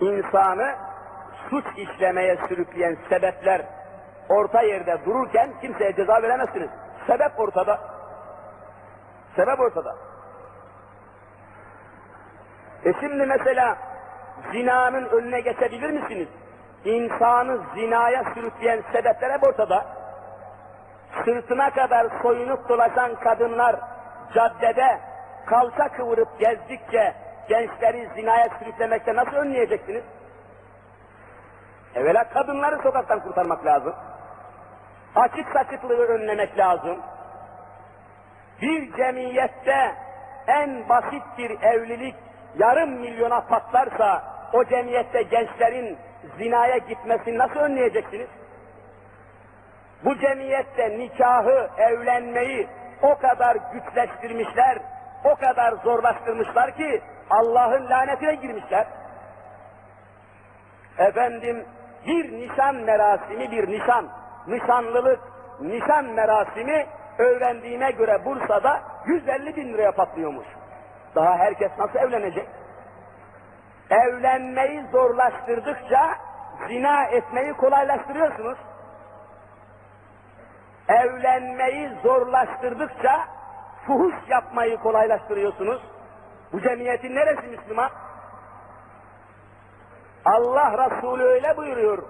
insanı suç işlemeye sürükleyen sebepler orta yerde dururken kimseye ceza veremezsiniz. Sebep ortada. Sebep ortada. E şimdi mesela zinanın önüne geçebilir misiniz? İnsanı zinaya sürükleyen sebepler hep ortada. Sırtına kadar soyunup dolaşan kadınlar caddede kalça kıvırıp gezdikçe gençleri zinaya sürüklemekte nasıl önleyeceksiniz? Evvela kadınları sokaktan kurtarmak lazım. Açık saçıklığı önlemek lazım. Bir cemiyette en basit bir evlilik yarım milyona patlarsa o cemiyette gençlerin zinaya gitmesini nasıl önleyeceksiniz? Bu cemiyette nikahı, evlenmeyi o kadar güçleştirmişler, o kadar zorlaştırmışlar ki Allah'ın lanetine girmişler. Efendim bir nişan merasimi bir nişan, nişanlılık, nişan merasimi öğrendiğime göre Bursa'da 150 bin liraya patlıyormuş. Daha herkes nasıl evlenecek? Evlenmeyi zorlaştırdıkça zina etmeyi kolaylaştırıyorsunuz. Evlenmeyi zorlaştırdıkça fuhuş yapmayı kolaylaştırıyorsunuz. Bu cemiyetin neresi Müslüman? Allah Resulü öyle buyuruyor.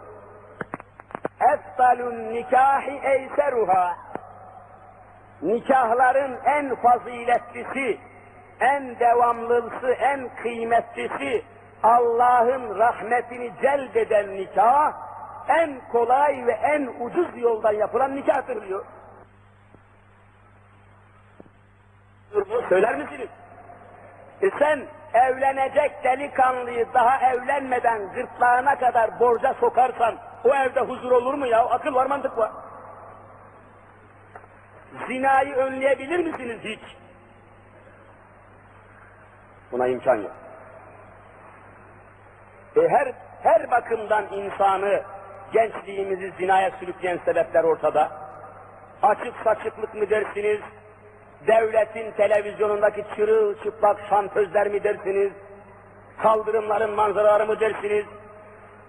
Eftalun nikahi eyseruha. Nikahların en faziletlisi, en devamlısı, en kıymetlisi, Allah'ın rahmetini celbeden nikah, en kolay ve en ucuz yoldan yapılan nikahtır diyor. Söyler misiniz? E sen evlenecek delikanlıyı daha evlenmeden gırtlağına kadar borca sokarsan o evde huzur olur mu ya? Akıl var mantık var. Zinayı önleyebilir misiniz hiç? Buna imkan yok. E her her bakımdan insanı gençliğimizi zinaya sürükleyen sebepler ortada. Açık saçıklık mı dersiniz? Devletin televizyonundaki çırılçıplak şantözler mi dersiniz? Kaldırımların manzaraları mı dersiniz?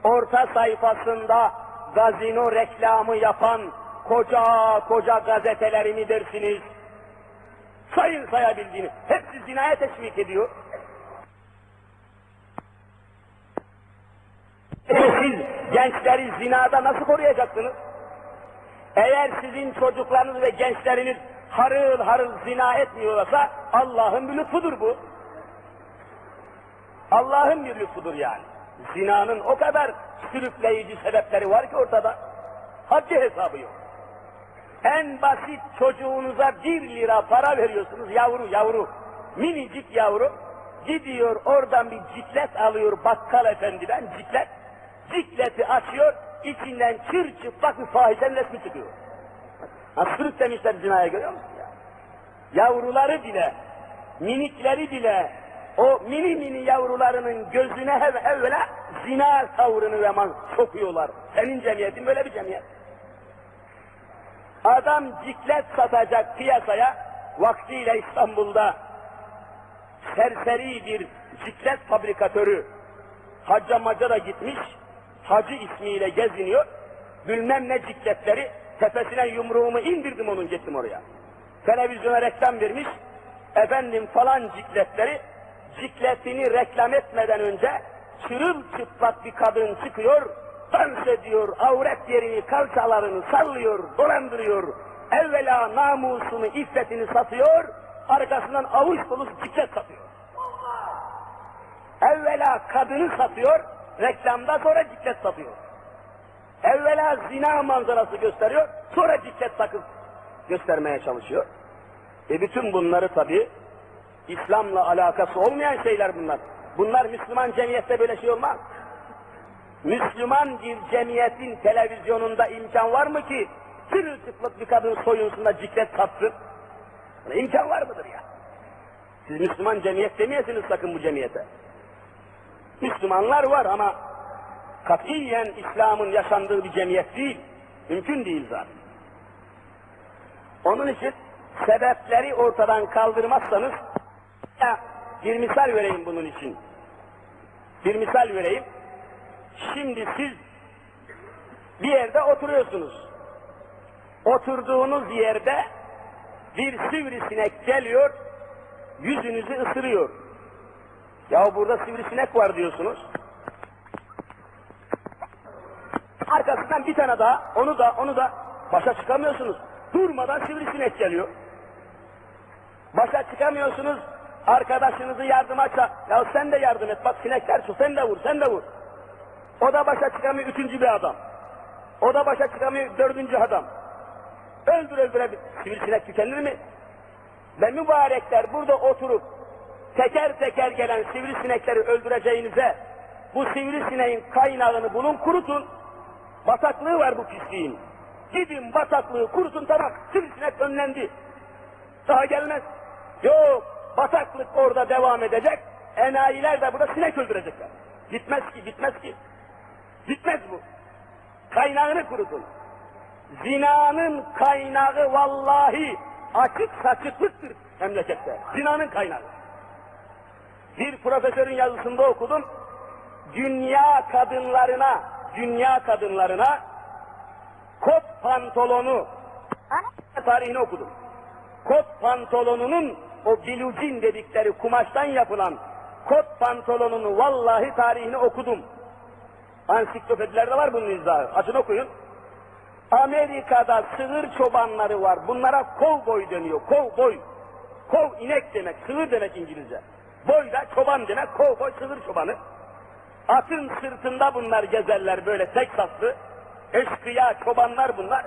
Orta sayfasında gazino reklamı yapan koca koca gazeteleri mi dersiniz? Sayın sayabildiğini. Hepsi zinaya teşvik ediyor. Siz gençleri zinada nasıl koruyacaksınız? Eğer sizin çocuklarınız ve gençleriniz harıl harıl zina etmiyorsa Allah'ın bir lütfudur bu. Allah'ın bir lütfudur yani. Zinanın o kadar sürükleyici sebepleri var ki ortada. Haddi hesabı yok. En basit çocuğunuza bir lira para veriyorsunuz yavru yavru. Minicik yavru. Gidiyor oradan bir ciklet alıyor bakkal efendiden ciklet. Cikleti açıyor içinden çır çıplak bir fahişenin resmi çıkıyor. Ha sürüklemişler zinaya görüyor musun ya? Yavruları bile, minikleri bile o mini mini yavrularının gözüne hev evvela zina tavrını ve man sokuyorlar. Senin cemiyetin böyle bir cemiyet. Adam ciklet satacak piyasaya vaktiyle İstanbul'da serseri bir ciklet fabrikatörü hacca maca da gitmiş, hacı ismiyle geziniyor, bilmem ne cikletleri tepesine yumruğumu indirdim onun gittim oraya. Televizyona reklam vermiş, efendim falan cikletleri, cikletini reklam etmeden önce çırılçıplak bir kadın çıkıyor, dans ediyor, avret yerini, kalçalarını sallıyor, dolandırıyor. Evvela namusunu, iffetini satıyor, arkasından avuç dolusu ciklet satıyor. Evvela kadını satıyor, reklamda sonra ciklet satıyor. Evvela zina manzarası gösteriyor, sonra ciklet takıp göstermeye çalışıyor. E bütün bunları tabi İslam'la alakası olmayan şeyler bunlar. Bunlar Müslüman cemiyette böyle şey olmaz. Müslüman bir cemiyetin televizyonunda imkan var mı ki çırılçıplak bir kadın soyunsun da ciklet satsın? Buna imkan var mıdır ya? Siz Müslüman cemiyet demeyesiniz sakın bu cemiyete. Müslümanlar var ama katiyen İslam'ın yaşandığı bir cemiyet değil. Mümkün değil zaten. Onun için sebepleri ortadan kaldırmazsanız ya bir misal vereyim bunun için. Bir misal vereyim. Şimdi siz bir yerde oturuyorsunuz. Oturduğunuz yerde bir sivrisinek geliyor, yüzünüzü ısırıyor. Ya burada sivrisinek var diyorsunuz. Arkasından bir tane daha, onu da, onu da başa çıkamıyorsunuz. Durmadan sivrisinek geliyor. Başa çıkamıyorsunuz, arkadaşınızı yardıma ça Ya sen de yardım et, bak sinekler çok, sen de vur, sen de vur. O da başa çıkamıyor, üçüncü bir adam. O da başa çıkamıyor, dördüncü adam. Öldür öldüre sivrisinek tükenir mi? Ve mübarekler burada oturup teker teker gelen sivrisinekleri öldüreceğinize bu sivrisineğin kaynağını bulun kurutun. Bataklığı var bu pisliğin. Gidin bataklığı kurutun tamam sivrisinek önlendi. Daha gelmez. Yok bataklık orada devam edecek. Enayiler de burada sinek öldürecekler. Gitmez ki gitmez ki. Gitmez bu. Kaynağını kurutun. Zinanın kaynağı vallahi açık saçıklıktır memlekette. Zinanın kaynağı. Bir profesörün yazısında okudum. Dünya kadınlarına, dünya kadınlarına kot pantolonu tarihini okudum. Kot pantolonunun o bilucin dedikleri kumaştan yapılan kot pantolonunu vallahi tarihini okudum. Ansiklopedilerde var bunun izahı. Açın okuyun. Amerika'da sığır çobanları var. Bunlara kovboy deniyor. Kovboy. Kov inek demek, sığır demek İngilizce. Boy da çoban demek, kovboy sığır çobanı. Atın sırtında bunlar gezerler böyle Teksaslı. Eşkıya çobanlar bunlar.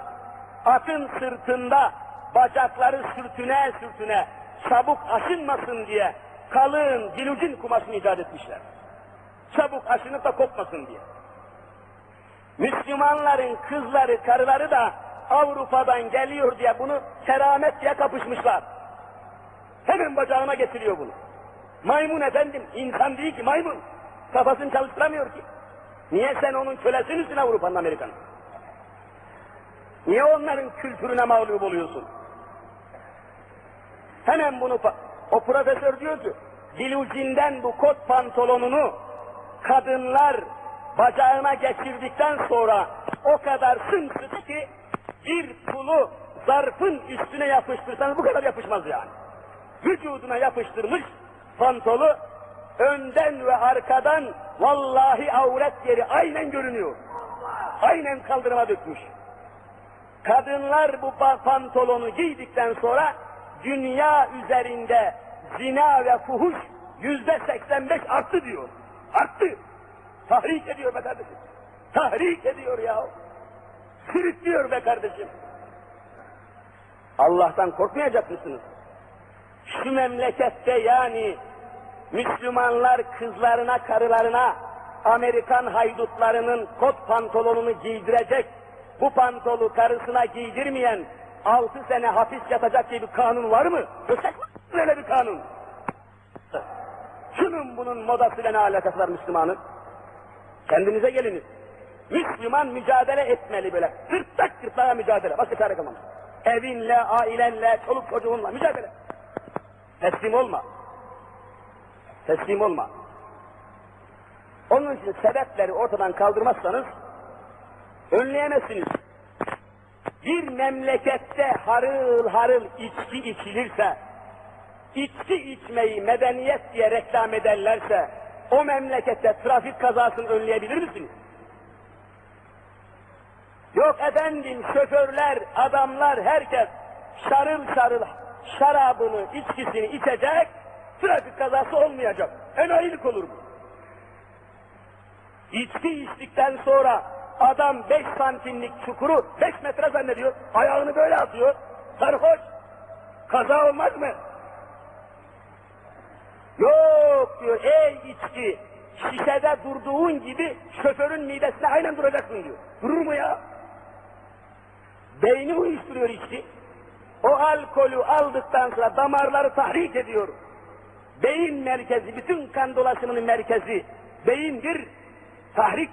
Atın sırtında bacakları sürtüne sürtüne çabuk aşınmasın diye kalın dilucin kumaşını icat etmişler. Çabuk aşınıp da kopmasın diye. Müslümanların kızları, karıları da Avrupa'dan geliyor diye bunu keramet diye kapışmışlar. Hemen bacağına getiriyor bunu. Maymun efendim, insan değil ki maymun. Kafasını çalıştıramıyor ki. Niye sen onun kölesi misin Avrupa'nın Amerika'nın? Niye onların kültürüne mağlup oluyorsun? Hemen bunu, o profesör diyor ki, dilucinden bu kot pantolonunu kadınlar bacağına geçirdikten sonra o kadar sımsıkı ki bir pulu zarfın üstüne yapıştırsanız bu kadar yapışmaz yani. Vücuduna yapıştırmış pantolu önden ve arkadan vallahi avret yeri aynen görünüyor. Aynen kaldırıma dökmüş. Kadınlar bu pantolonu giydikten sonra dünya üzerinde zina ve fuhuş yüzde seksen beş arttı diyor. Arttı. Tahrik ediyor be kardeşim. Tahrik ediyor ya. Sürüklüyor be kardeşim. Allah'tan korkmayacak mısınız? Şu memlekette yani Müslümanlar kızlarına, karılarına Amerikan haydutlarının kot pantolonunu giydirecek, bu pantolu karısına giydirmeyen altı sene hapis yatacak diye bir kanun var mı? Göster öyle bir kanun. Şunun bunun modasıyla ne alakası var Müslümanın? Kendinize geliniz. Müslüman mücadele etmeli böyle. Gırtlak gırtlağa mücadele. Başka çare kalmaz. Evinle, ailenle, çoluk çocuğunla mücadele. Teslim olma. Teslim olma. Onun için sebepleri ortadan kaldırmazsanız önleyemezsiniz. Bir memlekette harıl harıl içki içilirse, içki içmeyi medeniyet diye reklam ederlerse, o memlekette trafik kazasını önleyebilir misiniz? Yok efendim şoförler, adamlar, herkes şarıl şarıl şarabını, içkisini içecek, trafik kazası olmayacak. Enayilik olur bu. İçki içtikten sonra adam 5 santimlik çukuru 5 metre zannediyor. Ayağını böyle atıyor. Sarhoş. Kaza olmaz mı? Yok diyor ey içki şişede durduğun gibi şoförün midesine aynen duracaksın diyor. Durur mu ya? Beyni uyuşturuyor içki. O alkolü aldıktan sonra damarları tahrik ediyor. Beyin merkezi, bütün kan dolaşımının merkezi beyindir. Tahrik